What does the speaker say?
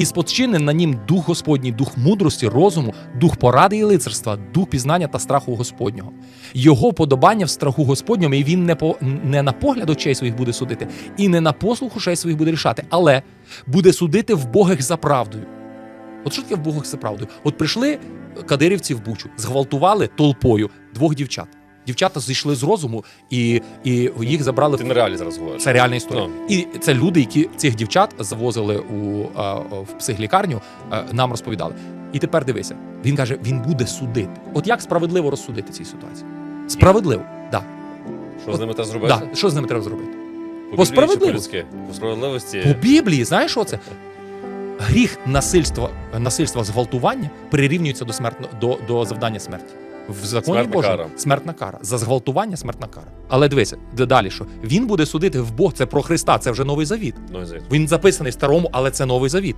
І спочине на нім дух Господній, дух мудрості, розуму, дух поради і лицарства, дух пізнання та страху Господнього. Його подобання в страху Господньому, і він не по не на погляд очей своїх буде судити, і не на послух очей своїх буде рішати, але буде судити в Богах за правдою. От що таке в Богах за правдою? От прийшли кадирівці в Бучу, зґвалтували толпою двох дівчат. Дівчата зійшли з розуму і, і їх забрали Ти в на реалі зараз говориш. це реальна історія. Ну. І це люди, які цих дівчат завозили у, а, в психлікарню, а, нам розповідали. І тепер дивися, він каже, він буде судити. От як справедливо розсудити цій ситуації? Справедливо, так. Що з ними треба зробити? Да. Що з ними треба зробити? По По справедливості. По справедливості. По Біблії, знаєш що це? Гріх насильства, насильства зґвалтування прирівнюється до смертно до, до завдання смерті. В законі Смертна Божому кара. смертна кара. За зґвалтування смертна кара. Але дивися, де далі що? Він буде судити в Бог, це про Христа, це вже новий завіт. Ну, і звідси. Він записаний в старому, але це новий завіт.